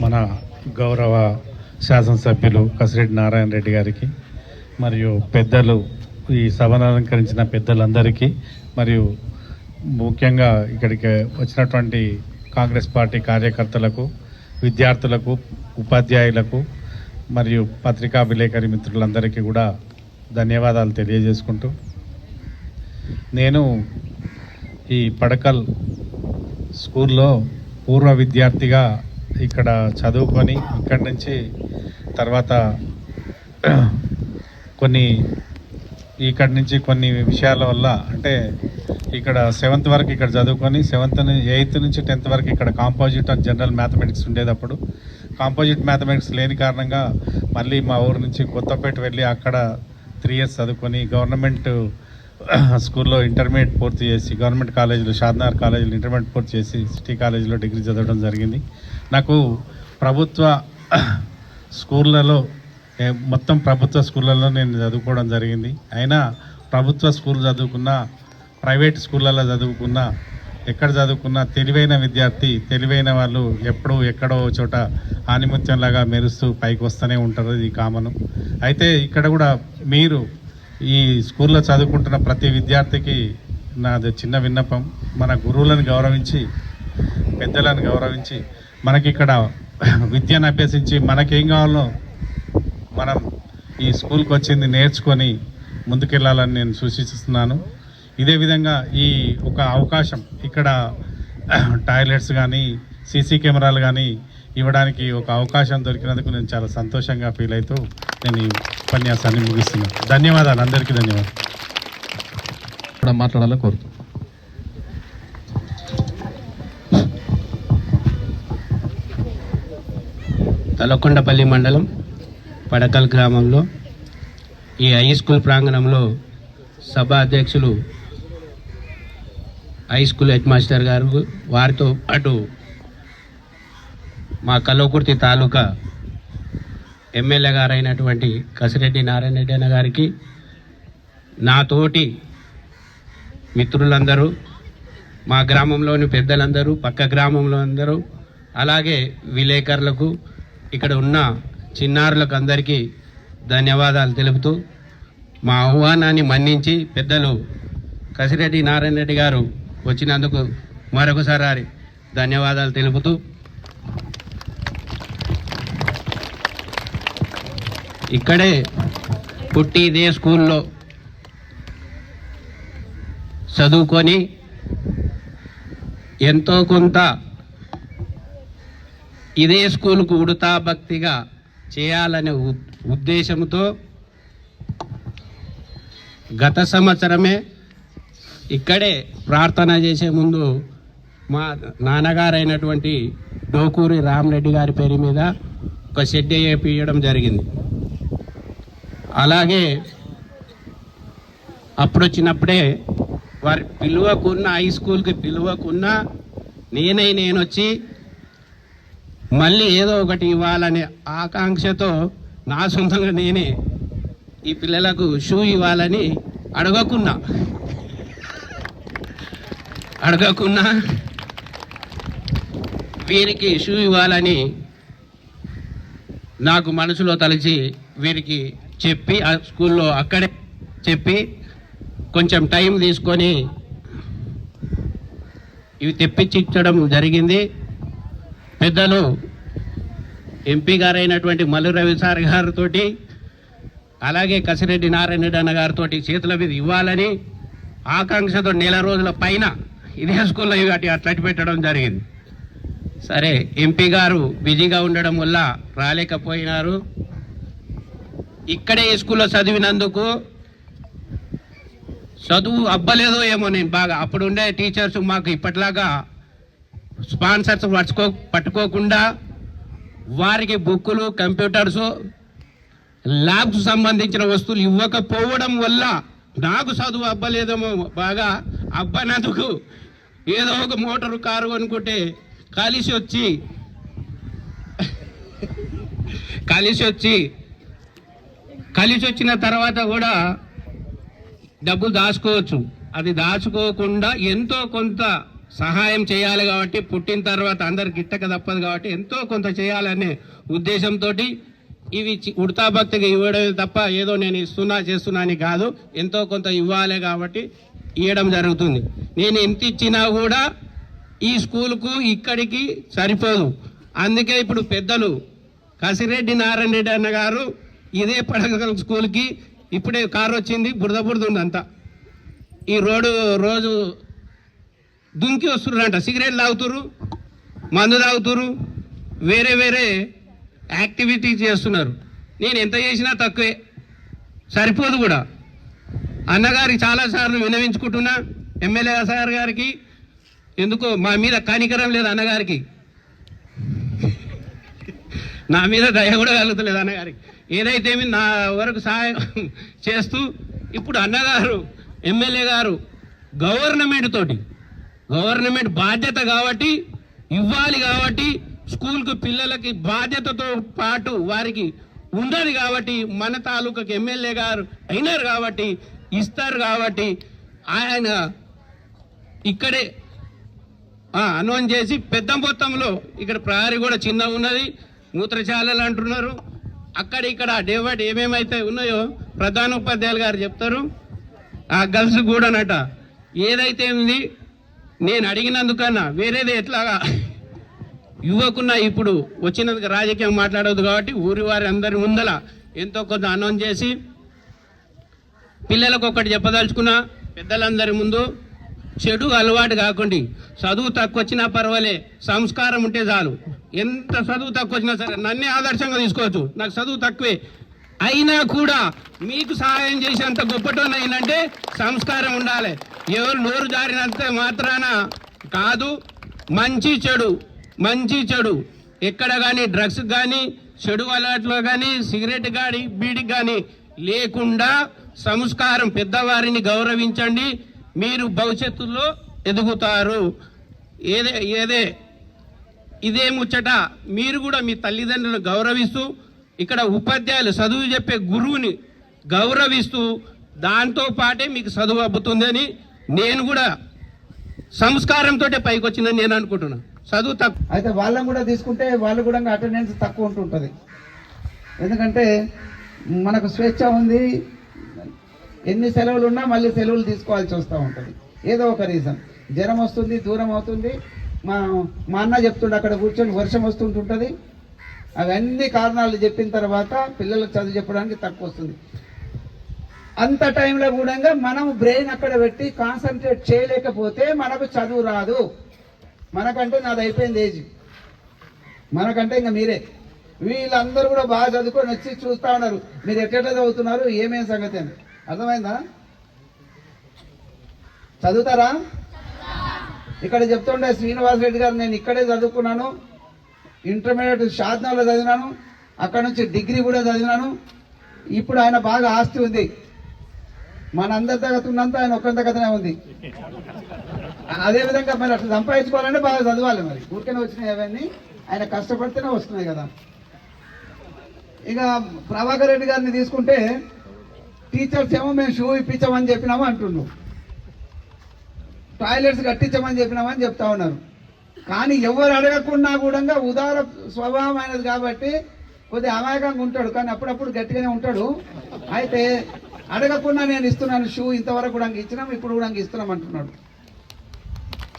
మన గౌరవ శాసనసభ్యులు కసిరెడ్డి నారాయణ రెడ్డి గారికి మరియు పెద్దలు ఈ సభను అలంకరించిన పెద్దలందరికీ మరియు ముఖ్యంగా ఇక్కడికి వచ్చినటువంటి కాంగ్రెస్ పార్టీ కార్యకర్తలకు విద్యార్థులకు ఉపాధ్యాయులకు మరియు పత్రికా విలేకరి మిత్రులందరికీ కూడా ధన్యవాదాలు తెలియజేసుకుంటూ నేను ఈ పడకల్ స్కూల్లో పూర్వ విద్యార్థిగా ఇక్కడ చదువుకొని ఇక్కడి నుంచి తర్వాత కొన్ని ఇక్కడి నుంచి కొన్ని విషయాల వల్ల అంటే ఇక్కడ సెవెంత్ వరకు ఇక్కడ చదువుకొని సెవెంత్ ఎయిత్ నుంచి టెన్త్ వరకు ఇక్కడ కాంపోజిట్ అండ్ జనరల్ మ్యాథమెటిక్స్ ఉండేటప్పుడు. కాంపోజిట్ మ్యాథమెటిక్స్ లేని కారణంగా మళ్ళీ మా ఊరు నుంచి కొత్తపేట వెళ్ళి అక్కడ త్రీ ఇయర్స్ చదువుకొని గవర్నమెంట్ స్కూల్లో ఇంటర్మీడియట్ పూర్తి చేసి గవర్నమెంట్ కాలేజీలో షాద్నార్ కాలేజీలో ఇంటర్మీడియట్ పూర్తి చేసి సిటీ కాలేజీలో డిగ్రీ చదవడం జరిగింది. నాకు ప్రభుత్వ స్కూళ్ళలో మొత్తం ప్రభుత్వ స్కూళ్ళలో నేను చదువుకోవడం జరిగింది. అయినా ప్రభుత్వ స్కూల్ చదువుకున్న ప్రైవేట్ స్కూళ్ళలో చదువుకున్న ఎక్కడ చదువుకున్న తెలివైన విద్యార్థి తెలివైన వాళ్ళు ఎప్పుడూ ఎక్కడో ఓ చోట ఆనిమత్యంలాగా మెరుస్తూ పైకి వస్తూనే ఉంటారు. ఇది కామను. అయితే ఇక్కడ కూడా మీరు ఈ స్కూల్లో చదువుకుంటున్న ప్రతి విద్యార్థికి నాది చిన్న విన్నపం. మన గురువులను గౌరవించి పెద్దలను గౌరవించి మనకి ఇక్కడ విద్యను అభ్యసించి మనకేం కావాలో మనం ఈ స్కూల్కి వచ్చింది నేర్చుకొని ముందుకెళ్ళాలని నేను సూచిస్తున్నాను. ఇదే విధంగా ఈ ఒక అవకాశం ఇక్కడ టాయిలెట్స్ కానీ సీసీ కెమెరాలు కానీ ఇవ్వడానికి ఒక అవకాశం దొరికినందుకు నేను చాలా సంతోషంగా ఫీల్ అవుతూ నేను ఈ ఉపన్యాసాన్ని ముగిస్తున్నాను. ధన్యవాదాలు. అందరికీ ధన్యవాదాలు. కూడా మాట్లాడాలని కోరుతున్నాను తలకొండపల్లి మండలం పడకల్ గ్రామంలో ఈ హై స్కూల్ ప్రాంగణంలో సభ అధ్యక్షులు హై స్కూల్ హెడ్ మాస్టర్ గారు వారితో పాటు మా కల్వకుర్తి తాలూకా ఎమ్మెల్యే గారైనటువంటి కసిరెడ్డి నారాయణ రెడ్డి అన్న గారికి నాతోటి మిత్రులందరూ మా గ్రామంలోని పెద్దలందరూ పక్క గ్రామంలో అందరూ అలాగే విలేకరులకు ఇక్కడ ఉన్న చిన్నారులకు అందరికీ ధన్యవాదాలు తెలుపుతూ మా ఆహ్వానాన్ని మన్నించి పెద్దలు కసిరెడ్డి నారాయణ రెడ్డి గారు వచ్చినందుకు మరొకసారి ధన్యవాదాలు తెలుపుతూ ఇక్కడే పుట్టి ఇదే స్కూల్లో చదువుకొని ఎంతో కొంత ఇదే స్కూల్కు ఉడతా భక్తిగా చేయాలనే ఉ- ఉద్దేశంతో గత సంవత్సరమే ఇక్కడే ప్రార్థన చేసే ముందు మా నాన్నగారైనటువంటి డోకూరి రామరెడ్డి గారి పేరు మీద ఒక షెడ్ వేయించడం జరిగింది. అలాగే అప్పుడు వచ్చినప్పుడే వారి పిలువకున్న హై స్కూల్కి పిలువకున్న నేనే నేను వచ్చి మళ్ళీ ఏదో ఒకటి ఇవ్వాలనే ఆకాంక్షతో నా సొంతంగా నేనే ఈ పిల్లలకు షూ ఇవ్వాలని అడగకున్నా. అడగకున్నా వీరికి షూ ఇవ్వాలని నాకు మనసులో తలచి వీరికి చెప్పి ఆ స్కూల్లో అక్కడే చెప్పి కొంచెం టైం తీసుకొని ఇవి తెప్పించడం జరిగింది. పెద్దలు ఎంపీ గారైనటువంటి మల్లు రవి సార్ గారితో అలాగే కసిరెడ్డి నారాయణ రెడ్డి అన్న గారితో చేతుల మీద ఇవ్వాలని ఆకాంక్షతో నెల రోజుల పైన ఇదే స్కూల్లో ఇవి అటు అట్లటి పెట్టడం జరిగింది. సరే ఎంపీ గారు బిజీగా ఉండడం వల్ల రాలేకపోయినారు. ఇక్కడే ఈ స్కూల్లో చదివినందుకు చదువు అబ్బలేదో ఏమో నేను బాగా. అప్పుడు ఉండే టీచర్స్ మాకు ఇప్పట్లాగా స్పాన్సర్స్ పట్టుకో పట్టుకోకుండా వారికి బుక్కులు కంప్యూటర్స్ ల్యాబ్స్ సంబంధించిన వస్తువులు ఇవ్వకపోవడం వల్ల నాకు చదువు అబ్బలేదేమో బాగా. అబ్బనందుకు ఏదో ఒక మోటారు కారు అనుకుంటే కలిసి వచ్చి కలిసి వచ్చి కలిసి వచ్చిన తర్వాత కూడా డబ్బులు దాచుకోవచ్చు. అది దాచుకోకుండా ఎంతో కొంత సహాయం చేయాలి కాబట్టి పుట్టిన తర్వాత అందరు గిట్టక తప్పదు కాబట్టి ఎంతో కొంత చేయాలనే ఉద్దేశంతో ఇవి చి- ఉడతాభక్తిగా ఇవ్వడమే తప్ప ఏదో నేను ఇస్తున్నా చేస్తున్నా అని కాదు. ఎంతో కొంత ఇవ్వాలి కాబట్టి ఇవ్వడం జరుగుతుంది. నేను ఎంత ఇచ్చినా కూడా ఈ స్కూల్కు ఇక్కడికి సరిపోదు. అందుకే ఇప్పుడు పెద్దలు కసిరెడ్డి నారాయణ రెడ్డి అన్న గారు ఇదే పడగల స్కూల్కి ఇప్పుడే కారు వచ్చింది బురద బురద ఉంది అంతా ఈ రోడ్డు రోజు దుంకి వస్తున్నారంట సిగరెట్ తాగుతురు మందు తాగుతురు వేరే వేరే యాక్టివిటీ చేస్తున్నారు. నేను ఎంత చేసినా తక్కువే. సరిపోదు కూడా. అన్నగారికి చాలాసార్లు వినవించుకుంటున్నా ఎమ్మెల్యే సార్ గారికి. ఎందుకో మా మీద కనికరం లేదు అన్నగారికి. నా మీద దయ కూడా కలుగుతలేదు అన్నగారికి. ఏదైతే నా వరకు సహాయం చేస్తూ ఇప్పుడు అన్నగారు ఎమ్మెల్యే గారు గవర్నమెంట్ తోటి గవర్నమెంట్ బాధ్యత కాబట్టి ఇవ్వాలి కాబట్టి స్కూల్కు పిల్లలకి బాధ్యతతో పాటు వారికి ఉన్నది కాబట్టి మన తాలూకాకి ఎమ్మెల్యే గారు అయినారు కాబట్టి ఇస్తారు కాబట్టి ఆయన ఇక్కడే అనౌన్స్ చేసి పెద్ద మొత్తంలో ఇక్కడ ప్రహరీ కూడా చిన్నగా ఉన్నది. మూత్రశాలలు అంటున్నారు. అక్కడ ఇక్కడ డేవట్ ఏమేమైతే ఉన్నాయో ప్రధాన ఉపాధ్యాయులు గారు చెప్తారు. ఆ గర్ల్స్ కూడానట ఏదైతే ఉంది నేను అడిగినందుకన్నా వేరేది ఎట్లాగా? యువకున్న ఇప్పుడు వచ్చినందుకు రాజకీయం మాట్లాడవద్దు కాబట్టి ఊరి వారి అందరి ముందల ఎంతో కొంత అనౌన్స్ చేసి పిల్లలకు ఒకటి చెప్పదలుచుకున్నా పెద్దలందరి ముందు చెడు అలవాటు కాకుండా. చదువు తక్కువ వచ్చినా పర్వాలే సంస్కారం ఉంటే చాలు. ఎంత చదువు తక్కువ వచ్చినా సరే నన్నే ఆదర్శంగా తీసుకోవచ్చు. నాకు చదువు తక్కువే. అయినా కూడా మీకు సహాయం చేసేంత గొప్పటోన్ ఏంటంటే సంస్కారం ఉండాలి. ఎవరు నోరు జారినంత మాత్రాన కాదు మంచి చెడు మంచి చెడు. ఎక్కడ కానీ డ్రగ్స్ కానీ చెడు అలవాట్లో కానీ సిగరెట్ కానీ బీడికి కానీ లేకుండా సంస్కారం పెద్దవారిని గౌరవించండి. మీరు భవిష్యత్తులో ఎదుగుతారు. ఏదే ఏదే ఇదే ముచ్చట. మీరు కూడా మీ తల్లిదండ్రులను గౌరవిస్తూ ఇక్కడ ఉపాధ్యాయులు చదువు చెప్పే గురువుని గౌరవిస్తూ దాంతో పాటే మీకు చదువు అబ్బుతుందని నేను కూడా సంస్కారంతో పైకి వచ్చిందని నేను అనుకుంటున్నాను చదువు తక్కువ అయితే వాళ్ళని కూడా తీసుకుంటే వాళ్ళు కూడా అటెండెన్స్ తక్కువ ఉంటుంటుంది. ఎందుకంటే మనకు స్వేచ్ఛ ఉంది ఎన్ని సెలవులు ఉన్నా మళ్ళీ సెలవులు తీసుకోవాల్సి వస్తూ ఉంటుంది. ఏదో ఒక రీజన్ జ్వరం వస్తుంది దూరం అవుతుంది. మా మా అన్న చెప్తుండే అక్కడ కూర్చొని వర్షం వస్తుంటుంటుంది. అవన్నీ కారణాలు చెప్పిన తర్వాత పిల్లలకు చదువు చెప్పడానికి తక్కువ వస్తుంది. అంత టైంలో కూడా మనం బ్రెయిన్ అక్కడ పెట్టి కాన్సన్ట్రేట్ చేయలేకపోతే మనకు చదువు రాదు. మనకంటే నాది అయిపోయింది ఏజ్. మనకంటే ఇంకా మీరే. వీళ్ళందరూ కూడా బాగా చదువుకొని వచ్చి చూస్తూ ఉన్నారు. మీరు ఎట్లా చదువుతున్నారు? ఏమేం సంగతి అని. అర్థమైందా? చదువుతారా? ఇక్కడ చెప్తుండే శ్రీనివాస్ రెడ్డి గారు నేను ఇక్కడే చదువుకున్నాను. ఇంటర్మీడియట్ షాద్నగర్లో చదివినాను. అక్కడ నుంచి డిగ్రీ కూడా చదివినాను. ఇప్పుడు ఆయన బాగా ఆస్తి ఉంది. మనందరి తగ్గత ఉన్నంత ఆయన ఒక్కరి తగ్గతనే ఉంది. అదే విధంగా మరి అట్లా సంపాదించుకోవాలంటే బాగా చదవాలి మరి. ఊరికనే వచ్చినాయి అవన్నీ. ఆయన కష్టపడితేనే వస్తున్నాయి కదా. ఇక ప్రభాకర్ రెడ్డి గారిని తీసుకుంటే టీచర్స్ ఏమో మేము షూ ఇప్పించమని చెప్పినాము అంటున్నాం టాయిలెట్స్ కట్టించమని చెప్పినామని చెప్తా ఉన్నారు. కానీ ఎవరు అడగకుండా కూడా ఉదార స్వభావం అయినది కాబట్టి కొద్దిగా అమాయకంగా ఉంటాడు. కానీ అప్పుడప్పుడు గట్టిగానే ఉంటాడు. అయితే అడగకుండా నేను ఇస్తున్నాను షూ ఇంతవరకు కూడా ఇచ్చినాం ఇప్పుడు కూడా ఇస్తున్నాం అంటున్నాడు.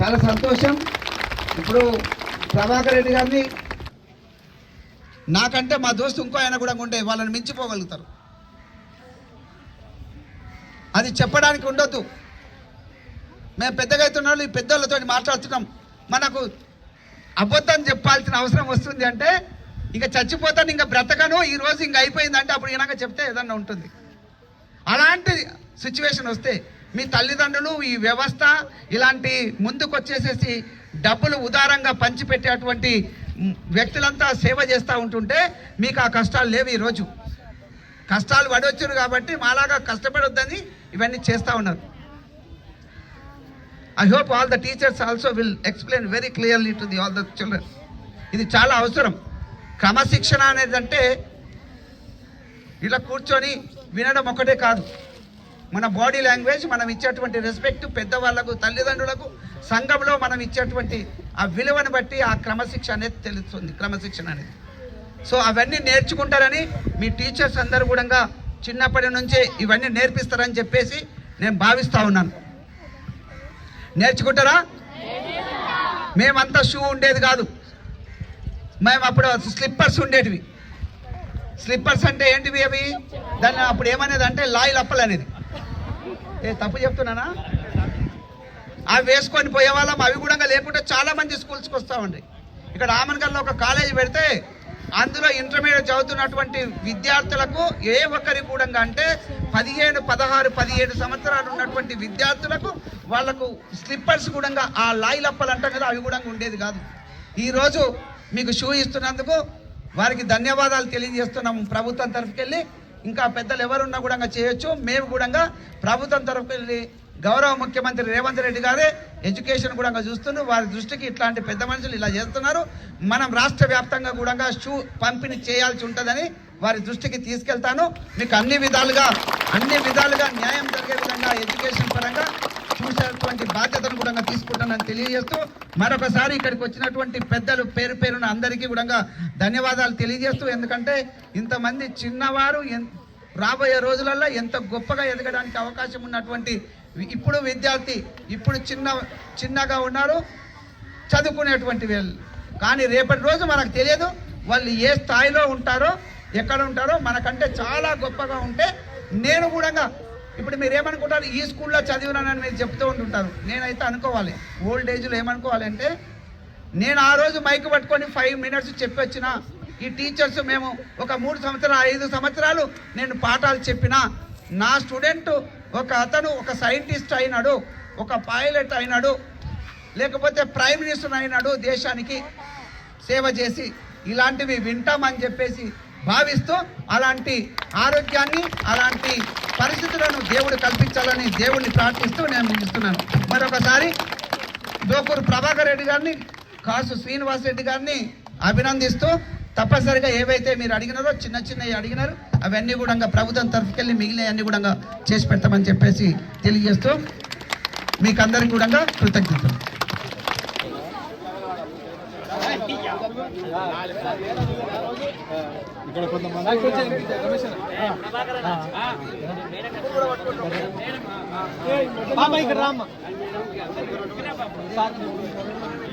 చాలా సంతోషం. ఇప్పుడు ప్రభాకర్ రెడ్డి గారిని నాకంటే మా దోస్తు ఇంకో ఆయన కూడా ఉంటే వాళ్ళని మించిపోగలుగుతారు. అది చెప్పడానికి ఉండొద్దు. మేము పెద్దగా అవుతున్నాళ్ళు ఈ పెద్దోళ్ళతో మాట్లాడుతున్నాం. మనకు అబద్ధం చెప్పాల్సిన అవసరం వస్తుంది అంటే ఇంకా చచ్చిపోతాను ఇంకా బ్రతకను ఈ రోజు ఇంకా అయిపోయిందంటే అప్పుడు ఇలాగ చెప్తే ఏదన్నా ఉంటుంది. అలాంటి సిచ్యువేషన్ వస్తే మీ తల్లిదండ్రులు ఈ వ్యవస్థ ఇలాంటి ముందుకు వచ్చేసేసి డబ్బులు ఉదారంగా పంచిపెట్టేటువంటి వ్యక్తులంతా సేవ చేస్తూ ఉంటుంటే మీకు ఆ కష్టాలు లేవు ఈరోజు. కష్టాలు పడవచ్చును కాబట్టి మాలాగా కష్టపడొద్దని ఇవన్నీ చేస్తూ ఉన్నారు. I hope all the teachers also will explain very clearly to the all the children ఇది చాలా అవసరం. క్రమశిక్షణ అనేది అంటే ఇలా కూర్చొని వినడం ఒకటే కాదు. మన బాడీ లాంగ్వేజ్ మనం ఇచ్చేటువంటి రెస్పెక్ట్ పెద్దవాళ్ళకు తల్లిదండ్రులకు సంఘంలో మనం ఇచ్చేటువంటి ఆ విలువను బట్టి ఆ క్రమశిక్ష అనేది తెలుస్తుంది క్రమశిక్షణ అనేది. సో అవన్నీ నేర్చుకుంటారని మీ టీచర్స్ అందరూ కూడా చిన్నప్పటి నుంచే ఇవన్నీ నేర్పిస్తారని చెప్పేసి నేను భావిస్తూ ఉన్నాను. నేర్చుకుంటారా? మేమంతా షూ ఉండేది కాదు. మేము అప్పుడు స్లిప్పర్స్ ఉండేటివి. స్లిప్పర్స్ అంటే ఏంటివి అవి? దాన్ని అప్పుడు ఏమనేది అంటే లాయి లప్పలు అనేది. ఏ తప్పు చెప్తున్నానా? అవి వేసుకొని పోయేవాళ్ళం. అవి కూడా లేకుంటే చాలా మంది స్కూల్స్కి వస్తామండి ఇక్కడ ఆమన్గల్లో ఒక కాలేజీ పెడితే అందులో ఇంటర్మీడియట్ చదువుతున్నటువంటి విద్యార్థులకు ఏ ఒక్కరి కూడా అంటే పదిహేను పదహారు పదిహేడు సంవత్సరాలు ఉన్నటువంటి విద్యార్థులకు వాళ్ళకు స్లిప్పర్స్ కూడా ఆ లాయి లప్పలు అంటాం కదా అవి కూడా ఉండేది కాదు. ఈరోజు మీకు షూ ఇస్తున్నందుకు వారికి ధన్యవాదాలు తెలియజేస్తున్నాము ప్రభుత్వం తరఫుకెళ్ళి. ఇంకా పెద్దలు ఎవరున్నా కూడా చేయొచ్చు. మేము కూడా ప్రభుత్వం తరఫుకెళ్ళి గౌరవ ముఖ్యమంత్రి రేవంత్ రెడ్డి గారే ఎడ్యుకేషన్ కూడా చూస్తున్నారు. వారి దృష్టికి ఇట్లాంటి పెద్ద మనుషులు ఇలా చేస్తున్నారు. మనం రాష్ట్ర వ్యాప్తంగా కూడా షూ పంపిణీ చేయాల్సి ఉంటుందని వారి దృష్టికి తీసుకెళ్తాను. మీకు అన్ని విధాలుగా అన్ని విధాలుగా న్యాయం జరిగే విధంగా ఎడ్యుకేషన్ పరంగా చూసేటువంటి బాధ్యతను కూడా తీసుకుంటానని తెలియజేస్తూ మరొకసారి ఇక్కడికి వచ్చినటువంటి పెద్దలు పేరు పేరున అందరికీ కూడా ధన్యవాదాలు తెలియజేస్తూ ఎందుకంటే ఇంతమంది చిన్నవారు ఎన్- రాబోయే రోజులలో ఎంత గొప్పగా ఎదగడానికి అవకాశం ఉన్నటువంటి ఇప్పుడు విద్యార్థి ఇప్పుడు చిన్న చిన్నగా ఉన్నారు చదువుకునేటువంటి వీళ్ళు. కానీ రేపటి రోజు మనకు తెలియదు వాళ్ళు ఏ స్థాయిలో ఉంటారో ఎక్కడ ఉంటారో మనకంటే చాలా గొప్పగా ఉంటే నేను కూడా ఇప్పుడు మీరు ఏమనుకుంటారు ఈ స్కూల్లో చదివినానని మీరు చెప్తూ ఉంటుంటారు. నేనైతే అనుకోవాలి. ఓల్డ్ ఏజ్లో ఏమనుకోవాలి అంటే నేను ఆ రోజు మైక్ పట్టుకొని ఫైవ్ మినిట్స్ చెప్పొచ్చిన ఈ టీచర్స్ మేము ఒక మూడు సంవత్సరాలు ఐదు సంవత్సరాలు నేను పాఠాలు చెప్పిన నా స్టూడెంట్ ఒక అతను ఒక సైంటిస్ట్ అయినాడు ఒక పైలట్ అయినాడు లేకపోతే ప్రైమ్ మినిస్టర్ అయినాడు దేశానికి సేవ చేసి ఇలాంటివి వింటామని చెప్పేసి భావిస్తూ అలాంటి ఆరోగ్యాన్ని అలాంటి పరిస్థితులను దేవుడు కల్పించాలని దేవుడిని ప్రార్థిస్తూ నేను ముగిస్తున్నాను. మరొకసారి దోకూరు ప్రభాకర్ రెడ్డి గారిని కాసు శ్రీనివాస్ రెడ్డి గారిని అభినందిస్తూ తప్పనిసరిగా ఏవైతే మీరు అడిగినారో చిన్న చిన్నవి అడిగినారు అవన్నీ కూడా ప్రభుత్వం తరఫుకెళ్ళి మిగిలినవన్నీ కూడా చేసి పెడతామని చెప్పేసి తెలియజేస్తూ మీకు అందరికి కూడా కృతజ్ఞతలు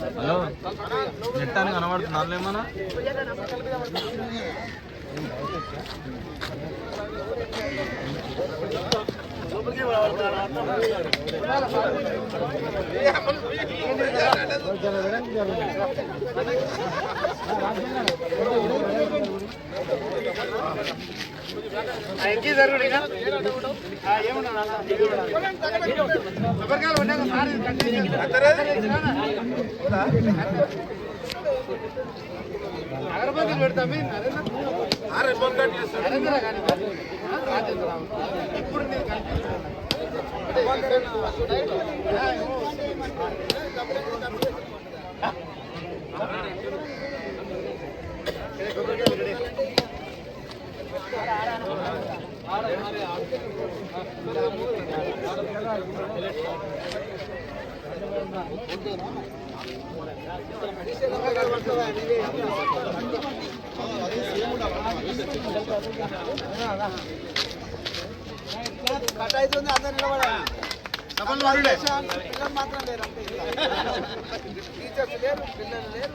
హలో? నెట్టానికి కనబడుతున్నారు ఏమన్నా? ఎంకీ జరుగుడు ఎవరికాయలు ఉండగా సార్ అగరబత్తులు పెడతామే నరేంద్ర. ఇప్పుడు నేను కల్పిస్తున్నాను పిల్లలు మాత్రం లేరు టీచర్స్ లేరు పిల్లలు లేరు.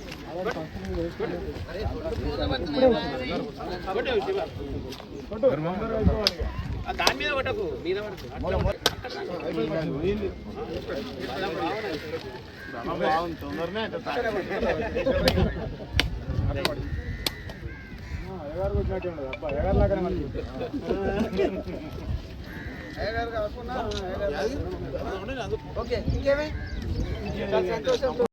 దాని మీద పట్టకు మీద తొందరనే ఎగారు వచ్చినట్టు ఉండదు అబ్బా ఎగారు లాగానే మనకి ఓకే ఇంకేమే? సంతోషం